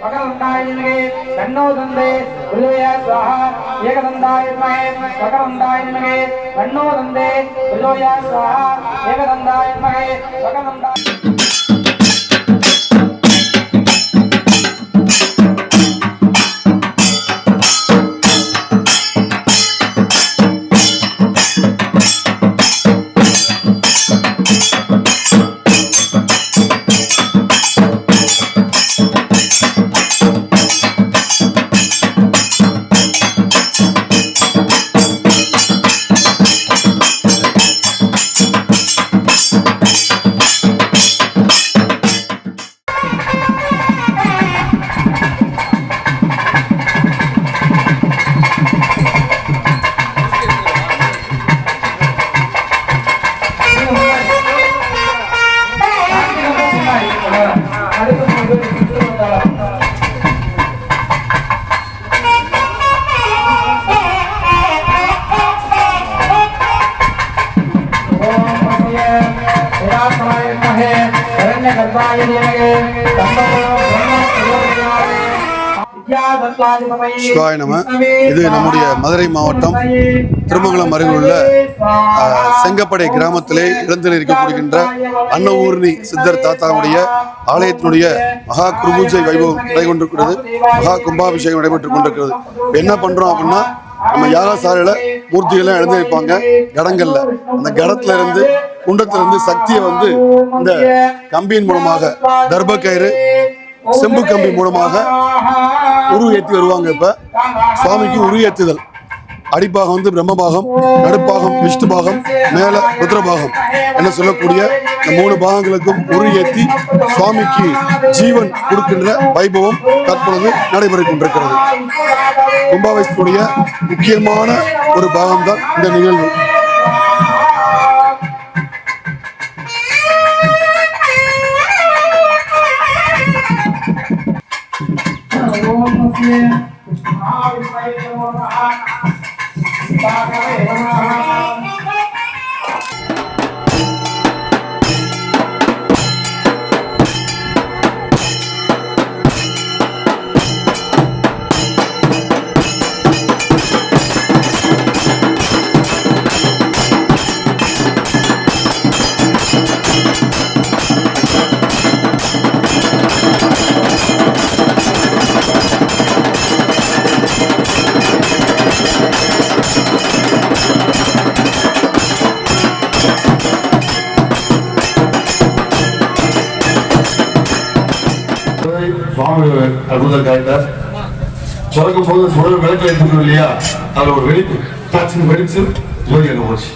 மகரந்தாயினே கண்ணோ தந்தே உதய சுவாஹா ஏகதந்தாயினே மகரந்தாயினே கண்ணோ தந்தே உதய சுவாஹா ஏகதந்தாயினே மகரந்தாய் சிவாய நம. இது நம்முடைய மதுரை மாவட்டம் திருமங்கலம் அருகில் உள்ள செங்கப்படை கிராமத்திலே இழந்தில் இருக்கப்படுகின்ற அன்னஊர்ணி சித்தர் தாத்தாவுடைய ஆலயத்தினுடைய மகா குருபூஜை வைபவம் நடைபெற்றிருக்கிறது. மகா கும்பாபிஷேகம் நடைபெற்றுக் கொண்டிருக்கிறது. என்ன பண்றோம் அப்படின்னா நம்ம யாகசாலையில மூர்த்திகள்லாம் எழுந்திருப்பாங்க கடங்கள்ல. அந்த கடத்துல இருந்து குண்டத்துல இருந்து சக்தியை வந்து இந்த கம்பியின் மூலமாக தர்ப கயிறு செம்பு கம்பி மூலமாக உரு ஏற்றி வருவாங்க இப்ப. சுவாமிக்கு உரு ஏற்றுதல் அடிப்பாகம் வந்து பிரம்மபாகம் நடுப்பாகம் விஷ்ணு பாகம் மேல ருத்ரபாகம் என்ன சொல்லக்கூடிய இந்த மூணு பாகங்களுக்கும் உரு ஏற்றி சுவாமிக்கு ஜீவன் கொடுக்கின்ற வைபவம் தற்பொழுது நடைபெற்றுக் கொண்டிருக்கிறது கும்பாபிஷேகத்துடைய முக்கியமான ஒரு பாகம்தான் இந்த நிகழ்வு. பிறக்கும் போது சுடர் விளக்கு எடுத்துக்கணும் இல்லையா? அதுல ஒரு வெடிப்பு. டச்சுன்னு வெடிச்சு ஜோதி அங்க போச்சு.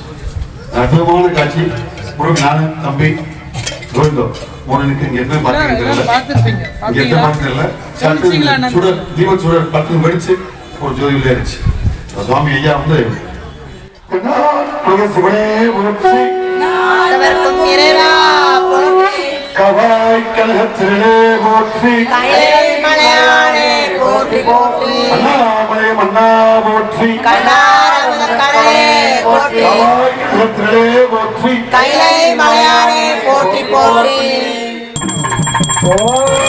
அற்புதமான காட்சி. உடனே நானு தம்பி கோவிந்தோ. உனக்கு இங்க என்ன பார்த்திருப்பீங்க. இங்க தெரிஞ்சுங்களா என்னன்னு? சுடர் தீப சுடர் பட்டு வெடிச்சு ஒரு ஜோதி உள்ள இருந்துச்சு சுவாமி ஐயா வந்து சிவனே உணர்ச்சி. கவாய் கலகத்திலே போற்றி. கைலை மலையானே போற்றி போற்றி அண்ணாமலை மன்னா போற்றி கண்ணாரமுத கடலே போற்றி கவாய் கலகத்திலே போற்றி கைலை மலையானே போற்றி போற்றி பொறுத்துங்க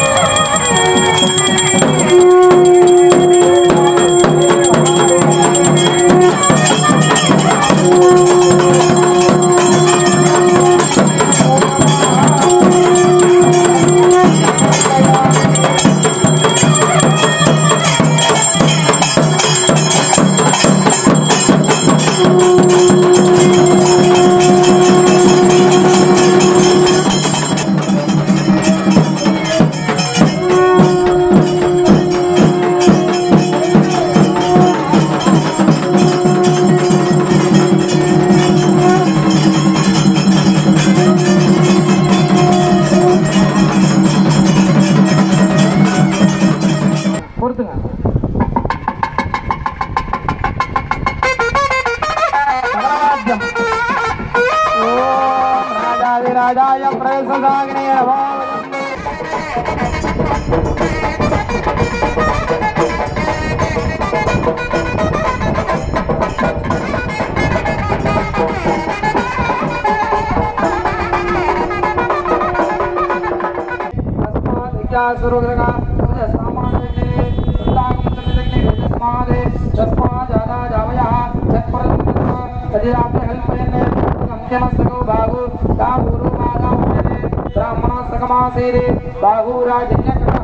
சகமாசேரே பாகூராஜன்யக்கரः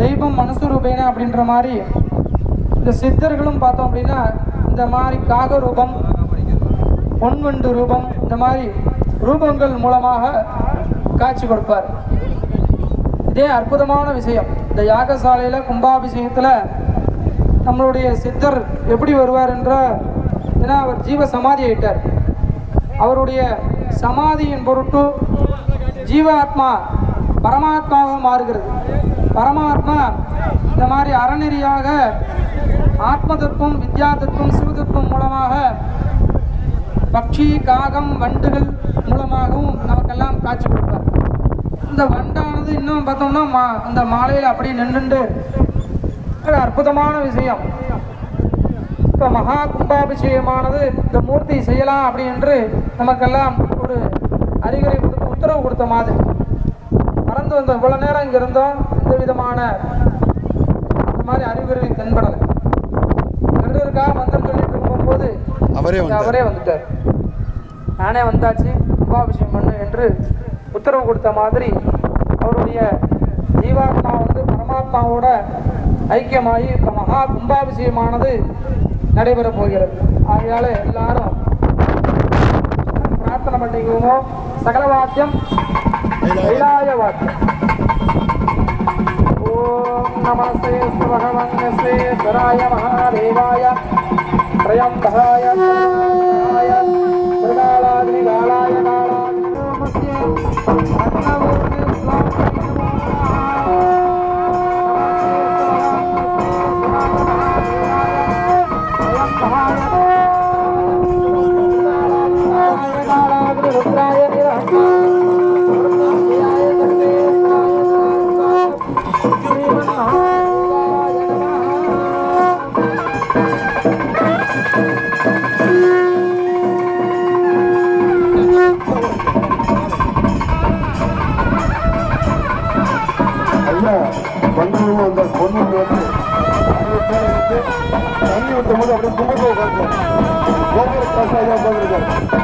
தெய்வம் மனுஷரூபேன அப்படின்ற மாதிரி இந்த சித்தர்களும் பார்த்தோம் அப்படின்னா இந்த மாதிரி காக ரூபம் பொன்வண்டு ரூபம் இந்த மாதிரி ரூபங்கள் மூலமாக காட்சி கொடுப்பார். இதே அற்புதமான விஷயம். இந்த யாகசாலையில் கும்பாபிஷேகத்தில் நம்மளுடைய சித்தர் எப்படி வருவார் என்ற ஏன்னா அவர் ஜீவ சமாதி ஆயிட்டார் அவருடைய சமாதியின் பொருட்டு ஜீவாத்மா பரமாத்மாவாக மாறுகிறது. பரமாத்மா இந்த மாதிரி அறநெறியாக ஆத்ம தத்துவம் வித்யா தத்துவம் சிவதத்துவம் மூலமாக பக்ஷி காகம் வண்டுகள் மூலமாகவும் நமக்கெல்லாம் காட்சி கொடுப்பார். இந்த வண்டானது இன்னும் பார்த்தோம்னா மா அந்த மாலையில் அப்படியே நின்றுண்டு. ஒரு அற்புதமான விஷயம். இப்போ மகா கும்பாபிஷேகமானது இந்த மூர்த்தி செய்யலாம் அப்படி என்று நமக்கெல்லாம் ஒரு அறிகுறி கொடுத்து உத்தரவு கொடுத்த மாதிரி. பறந்து வந்த இவ்வளோ நேரம் இங்கே இருந்தோம். எந்த விதமான மாதிரி அறிகுறி தென்படலை. கருடருக்காக மந்திரம் சொல்லிட்டு இருக்கும்போது அவரே அவரே வந்துட்டார். நானே வந்தாச்சு கும்பாபிஷேகம் பண்ணு என்று உத்தரவு கொடுத்த மாதிரி அவருடைய ஜீவாத்மா வந்து பரமாத்மாவோட ஐக்கியமாகி இப்போ மகா கும்பாபிஷேகமானது நடைபெற போகிறது. அதனால எல்லாரும் பிரார்த்தனை பண்ணிக்குவோமோ? சகல வாக்கியம் கைலாய வாக்கியம் ஓம் நமசே சுபகவன்னசே சுராய மகாதேவாய பிரயம்பகாய பண்பும் அந்த பொண்ணு வந்து அறுபது பேர் இருக்கு தண்ணி ஊற்றும் போது அப்படியே கும்பத்தை உட்காந்து கோபுர காசு ஐயா உட்காந்துருக்காரு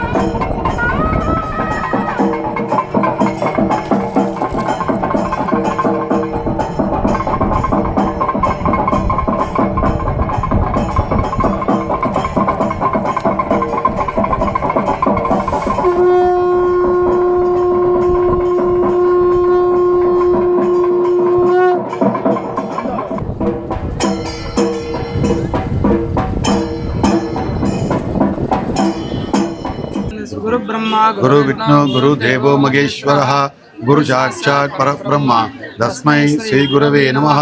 குரு பிரம்மா குரு விஷ்ணு குரு தேவோ மகேஸ்வரः குரு சாட்சாத் பரபிரம்ம தஸ்மை ஸ்ரீ குரவே நமः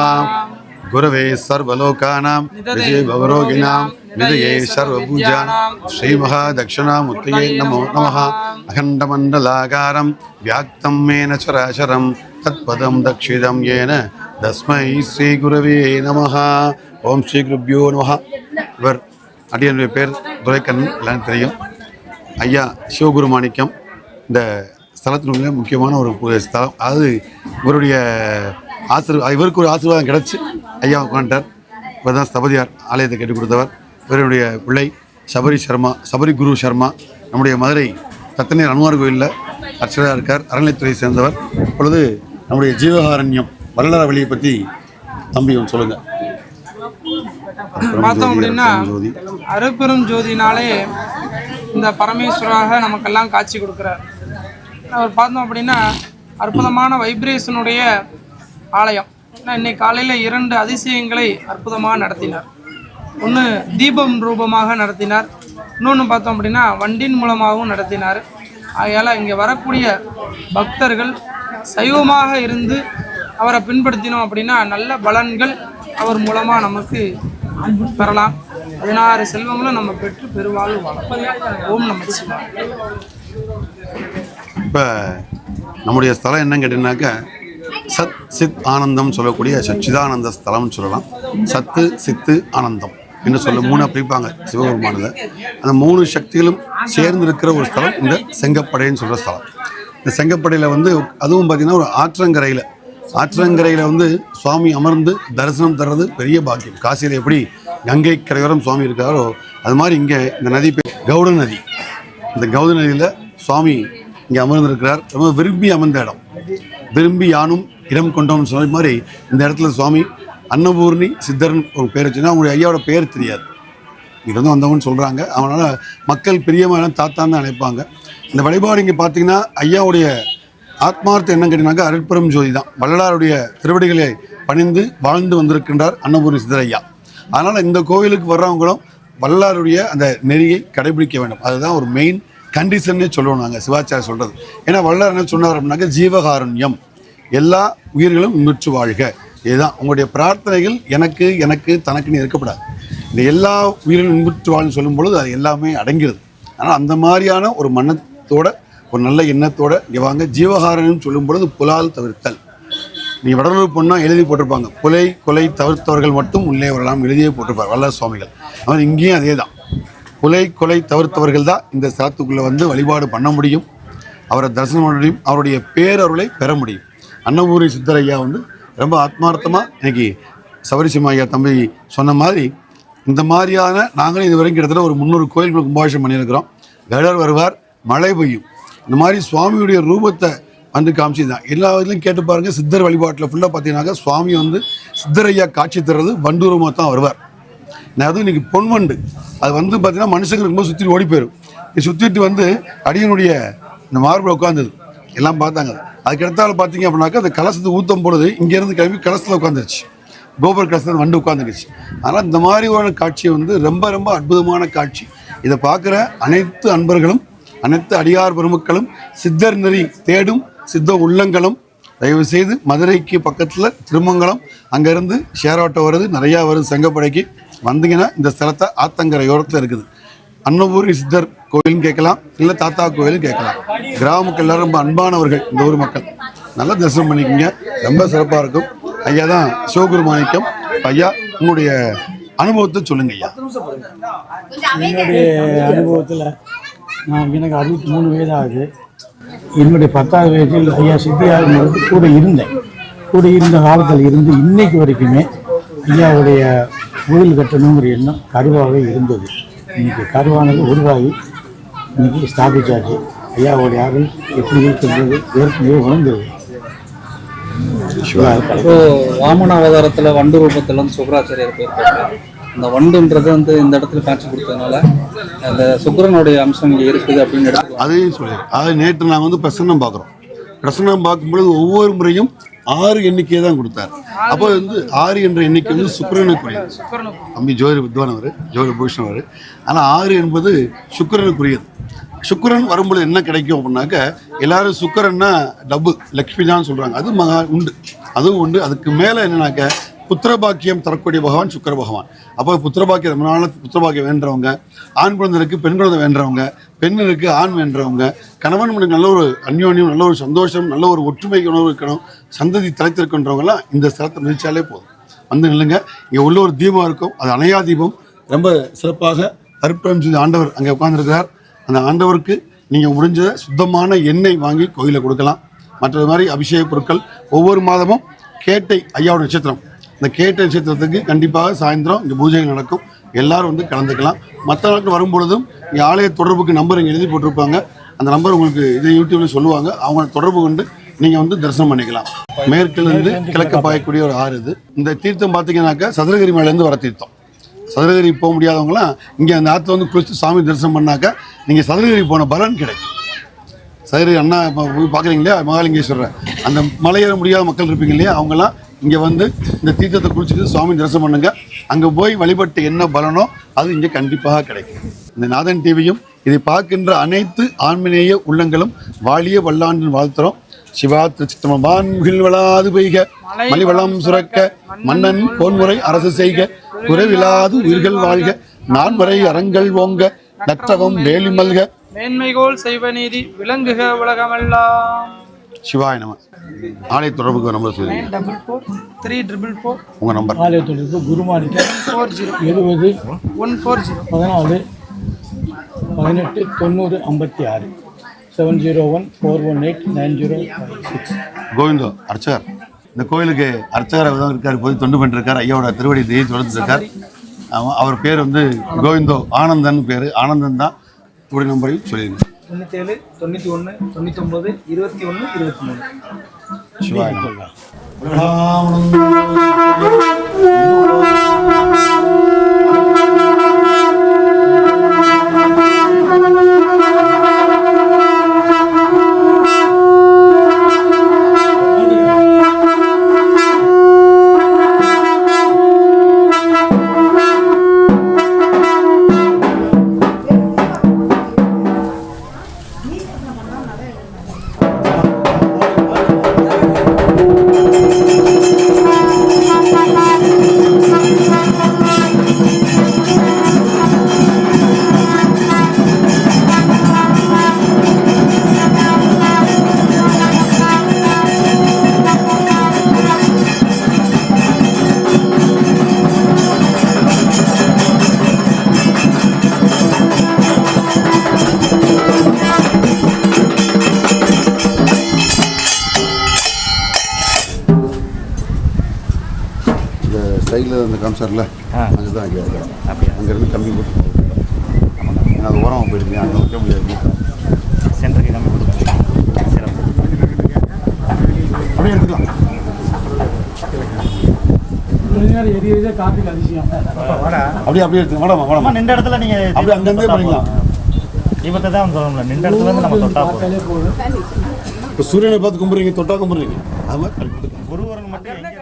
குரவே சர்வலோகானாம் விஜய பவரோகிணாம் விஜயே சர்வபூஜானாம் ஸ்ரீமகா தட்சிணாமூர்த்தியே நமோ நமः அகண்டமண்டலாகாரம் வியாக்தம் மேன சராச்சரம் தத்பதம் தக்ஷிதம் ஏன தஸ்மை ஸ்ரீ குரவே நமः ஓம் ஸ்ரீ குருப்யோ நமः இவர் அடியனுடைய பேர் துரைக்கண்ணன் எல்லாம் தெரியும் ஐயா சிவகுரு மாணிக்கம் இந்த ஸ்தலத்தினுடைய முக்கியமான ஒரு ஸ்தலம். அதாவது இவருடைய ஆசிர் இவருக்கு ஒரு ஆசீர்வாதம் கிடச்சி ஐயா உட்காந்துட்டார் இவர் தான் ஸ்தபதியார் ஆலயத்தை கட்டி கொடுத்தவர். இவருடைய பிள்ளை சபரி சர்மா சபரி குரு சர்மா நம்முடைய மதுரை தத்தனீர் அனுமார் கோயிலில் அர்ச்சகராக இருக்கார். அறநிலைத்துறை சேர்ந்தவர். இப்பொழுது நம்முடைய ஜீவகாரண்யம் வள்ளலார் வழியை பற்றி தம்பி சொல்லுங்கள் பார்த்தோம் அப்படின்னா அருப்பெரும் ஜோதினாலே இந்த பரமேஸ்வராக நமக்கெல்லாம் காட்சி கொடுக்குறார். அவர் பார்த்தோம் அப்படின்னா அற்புதமான வைப்ரேஷனுடைய ஆலயம். இன்னைக்கு காலையில் இரண்டு அதிசயங்களை அற்புதமாக நடத்தினார். ஒன்று தீபம் ரூபமாக நடத்தினார். இன்னொன்று பார்த்தோம் அப்படின்னா வண்டின் மூலமாகவும் நடத்தினார். ஆகையால் இங்கே வரக்கூடிய பக்தர்கள் சைவமாக இருந்து அவரை பின்படுத்தினோம் அப்படின்னா நல்ல பலன்கள் அவர் மூலமாக நமக்கு பெறலாம். பதினாறு செல்வங்களும் நம்ம பெற்று பெருவாழ்வு வாழலாம் ஓம் நம இப்போ நம்முடைய ஸ்தலம் என்னன்னு கேட்டீங்கன்னாக்கா சத் சித் ஆனந்தம் சொல்லக்கூடிய சச்சிதானந்த ஸ்தலம்னு சொல்லலாம். சத்து சித்து ஆனந்தம் என்று சொல்ல மூணா பிரிப்பாங்க சிவபெருமானதை. அந்த மூணு சக்திகளும் சேர்ந்து இருக்கிற ஒரு ஸ்தலம் இந்த செங்கப்படைன்னு சொல்கிற ஸ்தலம். இந்த செங்கப்படையில் வந்து அதுவும் பார்த்தீங்கன்னா ஒரு ஆற்றங்கரையில். ஆற்றங்கரையில் வந்து சுவாமி அமர்ந்து தரிசனம் தர்றது பெரிய பாக்கியம். காசியில் எப்படி கங்கை கரையோரம் சுவாமி இருக்காரோ அது மாதிரி இங்கே இந்த நதி பேர் கௌட நதி. இந்த கௌத நதியில் சுவாமி இங்கே அமர்ந்திருக்கிறார். ரொம்ப விரும்பி அமர்ந்த இடம். விரும்பி யானும் இடம் கொண்டோம்னு சொன்ன மாதிரி இந்த இடத்துல சுவாமி அன்னபூர்ணி சித்தர்னு ஒரு பேர் வச்சுன்னா அவங்களுடைய ஐயாவோட பேர் தெரியாது. இங்கிருந்து வந்தவங்கன்னு சொல்கிறாங்க அவனால் மக்கள் பிரியமான தாத்தான்னு தான் நினைப்பாங்க. இந்த வழிபாடு இங்கே பார்த்தீங்கன்னா ஐயாவுடைய ஆத்மார்த்தம் என்ன கேட்டீங்கன்னாக்கா அருட்பெரும் ஜோதி தான். வள்ளலாருடைய திருவடிகளை பணிந்து வாழ்ந்து வந்திருக்கின்றார் அன்னபூர்ணி சித்தர் ஐயா. அதனால் இந்த கோவிலுக்கு வர்றவங்களும் வல்லாருடைய அந்த நெறியை கடைபிடிக்க வேண்டும். அதுதான் ஒரு மெயின் கண்டிஷன்னே சொல்லுவோம் நாங்கள் சிவாச்சாரிய சொல்கிறது ஏன்னா வள்ளார் என்ன சொன்னார் அப்படின்னாக்க ஜீவகாருண்யம். எல்லா உயிர்களும் முற்று வாழ்க. இதுதான். உங்களுடைய பிரார்த்தனைகள் எனக்கு எனக்கு தனக்குன்னு இருக்கக்கூடாது இந்த எல்லா உயிர்களும் இன்புற்று வாழ்ன்னு சொல்லும் பொழுது அது எல்லாமே அடங்கிடுது ஆனால் அந்த மாதிரியான ஒரு மனத்தோட ஒரு நல்ல எண்ணத்தோட இங்கே வாங்க. ஜீவகாரன்னு சொல்லும் பொழுது புலால் தவிர்த்தல். நீ வடலூர் பொண்ணால் எழுதி போட்டிருப்பாங்க. கொலை கொலை தவிர்த்தவர்கள் மட்டும் உள்ளே வரலாம் எழுதியே போட்டிருப்பார் வல்ல சுவாமிகள். அவர் இங்கேயும் அதே தான் கொலை கொலை தவிர்த்தவர்கள் தான் இந்த ஸ்தலத்துக்குள்ளே வந்து வழிபாடு பண்ண முடியும். அவரை தரிசனம் பண்ண முடியும். அவருடைய பேரருளை பெற முடியும். அன்னபூரி சித்தரையா வந்து ரொம்ப ஆத்மார்த்தமாக இன்னைக்கு சபரிசிம்மா ஐயா தம்பி சொன்ன மாதிரி இந்த மாதிரியான நாங்களும் இது வரைக்கும் கிட்டத்தட்ட ஒரு முந்நூறு கோயில்கள் கும்பாபிஷம் பண்ணியிருக்கிறோம். கருடர் வருவார் மழை பெய்யும். இந்த மாதிரி சுவாமியுடைய ரூபத்தை வந்து காமிச்சிருந்தான். எல்லா இதுலையும் கேட்டு பாருங்க சித்தர் வழிபாட்டில் ஃபுல்லாக பார்த்தீங்கன்னாக்கா சுவாமி வந்து சித்தரையா காட்சி தர்றது வண்டூரமாக தான் வருவார். நான் அதுவும் இன்னைக்கு பொன்வண்டு. அது வந்து பார்த்தீங்கன்னா மனுஷங்க இருக்கும்போது சுற்றி ஓடி போயிடும் இது சுற்றிட்டு வந்து அடியனுடைய இந்த மார்பில் உட்காந்துது எல்லாம் பார்த்தாங்க. அதுக்கடுத்தால் பார்த்தீங்க அப்படின்னாக்கா அந்த கலசத்தை ஊற்றும் பொழுது இங்கேருந்து கிளம்பி கலசத்தில் உட்காந்துருச்சு கோபுர கலசத்தில் வண்டு உட்காந்துருச்சு அதனால் இந்த மாதிரி ஒரு காட்சி வந்து ரொம்ப ரொம்ப அற்புதமான காட்சி. இதை பார்க்குற அனைத்து அன்பர்களும் அனைத்து அடியார் பெருமக்களும் சித்தர் நெறி தேடும் சித்த உள்ளங்களும் தயவு செய்து மதுரைக்கு பக்கத்தில் திருமங்கலம் அங்கேருந்து ஷேர் ஆட்டோ வருது நிறையா வருது செங்கப்படைக்கு. வந்தீங்கன்னா இந்த ஸ்தலத்தை ஆத்தங்கரையோரத்தில் இருக்குது. அன்னபூரி சித்தர் கோயிலும் கேட்கலாம் இல்லை தாத்தா கோயிலும் கேட்கலாம். கிராம மக்கள் எல்லாரும் ரொம்ப அன்பானவர்கள் இந்த ஊர் மக்கள். நல்லா தரிசனம் பண்ணிக்கோங்க. ரொம்ப சிறப்பாக இருக்கும். ஐயா தான் சிவகுரு மாணிக்கம். ஐயா உங்களுடைய அனுபவத்தை சொல்லுங்க ஐயா. என்னுடைய அனுபவத்தில் நான் எனக்கு அறுபத்தி மூணு வயது ஆகுது. என்னுடைய பத்தாவது வயதில் ஐயா சித்தியார் கூட இருந்தேன். கூட இருந்த காலத்தில் இருந்து இன்னைக்கு வரைக்குமே ஐயாவுடைய கோயில் கட்டணுங்கிற எண்ணம் கருவாகவே இருந்தது. இன்னைக்கு கருவானது உருவாகி இன்னைக்கு ஸ்தாபிச்சாச்சு. ஐயாவுடைய ஆறு எப்படி இருக்கின்றது ஏற்கனவே உணர்ந்தது. இப்போ வாமன அவதாரத்தில் வண்டு ரூபத்திலும் சுக்கராச்சாரியர் இந்த வண்டுன்றது வந்து இந்த இடத்துல காட்சி கொடுத்ததுனால அந்த சுக்கிரனுடைய அம்சம் இங்க இருக்குது அப்படின்னு அதையும் சொல்லிடுறேன் அதாவது நேற்று நாங்கள் வந்து பிரசன்னம் பார்க்குறோம். பிரசன்னம் பார்க்கும்பொழுது ஒவ்வொரு முறையும் ஆறு எண்ணிக்கையை தான் கொடுத்தார். அப்போ வந்து ஆறு என்ற எண்ணிக்கை வந்து சுக்கிரனுக்குரியது. தம்பி ஜோதி வித்வான் அவர் ஜோதி பூஷன் அவர். ஆனால் ஆறு என்பது சுக்கிரனுக்குரியது. சுக்கிரன் வரும்பொழுது என்ன கிடைக்கும் அப்படின்னாக்க எல்லாரும் சுக்கிரன்னா டபுள் லக்ஷ்மி தான் சொல்கிறாங்க அது மகா உண்டு. அதுவும் உண்டு. அதுக்கு மேலே என்னன்னாக்க புத்திரபாக்கியம் தரக்கூடிய பகவான் சுக்கர பகவான். அப்போ புத்திரபாக்கியம் ரொம்ப நாள் புத்திரபாக்கியம் வேண்டவங்க ஆண் குழந்தைக்கு பெண் குழந்தை வேண்டவங்க பெண்ணுக்கு ஆண் வேண்டவங்க கணவன் மனைவி நல்ல ஒரு அந்யோன்யம் நல்ல ஒரு சந்தோஷம் நல்ல ஒரு ஒற்றுமை உணர்வு இருக்கணும் சந்ததி தலைத்திருக்கின்றவங்கலாம் இந்த ஸ்தலத்தை நினைச்சாலே போதும். வந்து நில்லுங்க. இங்கே உள்ள ஒரு தீபம் இருக்கும். அது அணையா தீபம். ரொம்ப சிறப்பாக அருட்பரம் செஞ்ச ஆண்டவர் அங்கே உட்கார்ந்திருக்கிறார். அந்த ஆண்டவருக்கு நீங்கள் முடிஞ்ச சுத்தமான எண்ணெய் வாங்கி கோயிலில் கொடுக்கலாம். மற்றது மாதிரி அபிஷேக பொருட்கள் ஒவ்வொரு மாதமும் கேட்டை ஐயாவோட நட்சத்திரம். இந்த கேட்ட நட்சத்திரத்துக்கு கண்டிப்பாக சாயந்தரம் இங்கே பூஜைகள் நடக்கும். எல்லாரும் வந்து கலந்துக்கலாம். மற்ற நாட்கள் வரும்பொழுதும் இங்கே ஆலய தொடர்புக்கு நம்பர் இங்கே எழுதி போட்டிருப்பாங்க. அந்த நம்பர் உங்களுக்கு இது யூடியூப்ல சொல்லுவாங்க. அவங்க தொடர்பு கொண்டு நீங்கள் வந்து தரிசனம் பண்ணிக்கலாம். மேற்கிலிருந்து கிழக்கு பாயக்கூடிய ஒரு ஆறு இது. இந்த தீர்த்தம் பார்த்தீங்கன்னாக்கா சதுரகிரி மேலேருந்து வர தீர்த்தம். சதுரகிரி போக முடியாதவங்களாம் இங்கே அந்த ஆற்று வந்து குளிச்சு சாமி தரிசனம் பண்ணாக்கா நீங்கள் சதுரகிரி போன பலன் கிடைக்கும். சதுரகிரி அண்ணா இப்போ பார்க்குறீங்க இல்லையா? மகாலிங்கேஸ்வரர். அந்த மலையேற முடியாத மக்கள் இருப்பீங்க இல்லையா? அவங்களாம் இங்கே வந்து இந்த தீர்த்தத்தை குளிச்சுட்டு சுவாமி தரிசனம் பண்ணுங்க. அங்கே போய் வழிபட்டு என்ன பலனோ அது இங்கே கண்டிப்பாக கிடைக்கும். இந்த நாதன் டிவியும் இதை பார்க்கின்ற அனைத்து ஆன்மீக உள்ளங்களும் வாழிய வல்லாண்டின் வாழ்த்துறோம். சிவா திருச்சித்தமபான் வளாது பெய்க மலிவளம் சுரக்க மன்னன் போன்முறை அரசு செய்க குறைவிலாது உயிர்கள் வாழ்க நான்மறை அறங்கள் ஓங்க நற்றவம் வேலி மல்க. மேன்மைகோல் செய்வ நீதி விளங்குக உலகமெல்லாம். சிவாய நம. ஆலய தொடர்புக்கு நம்பர் சொல்லுங்க. Double four three triple four உங்கள் நம்பர் ஆலய தொடர்பு குருமானிட்ட ஃபோர் ஜீரோ எழுபது ஒன் ஃபோர் ஜீரோ பதினாலு பதினெட்டு தொண்ணூறு ஐம்பத்தி ஆறு. Seven zero one four one eight nine zero six கோவிந்தோ அர்ச்சகர். இந்த கோயிலுக்கு அர்ச்சகராக தான் இருக்கார். போய் தொண்டு பண்ணிருக்கார். ஐயாவோட திருவடி தேவி தொடர்ந்து இருக்கார் அவ- அவர் பேர் வந்து கோவிந்தோ. ஆனந்தன் பேர். ஆனந்தன் தான் இப்படி நம்பரையும் சொல்லிடுங்க தொண்ணூத்தேழு தொண்ணூற்றி ஒன்று தொண்ணூத்தொம்பது இருபத்தி ஒன்று இருபத்தி மூணு சிவாய அந்த காமிச்சார்ல? அங்கே தான் அங்கே அப்படியே? அங்கேருந்து கம்மி போட்டு ஏன்னா அது ஓரமாக போயிடுங்க அங்கே வைக்க முடியாது. சென்டருக்கு கம்மி சிறப்பு. அப்படியே எடுத்துக்கலாம். எரிய எரிய காப்பிக்கு அதிசயம். அப்படியே அப்படியே மேடம் நின்ற இடத்துல நீங்க அப்படியே அங்கேருந்தே பண்ணிக்கலாம் தீபத்தை தான் சொல்லணும்ல நின்ற இடத்துல இருந்து நம்ம தொட்டா இப்போ சூரியனை பார்த்து கும்பிட்றீங்க தொட்டா கும்பிட்றீங்க. அது மாதிரி. குருவரன் மட்டும்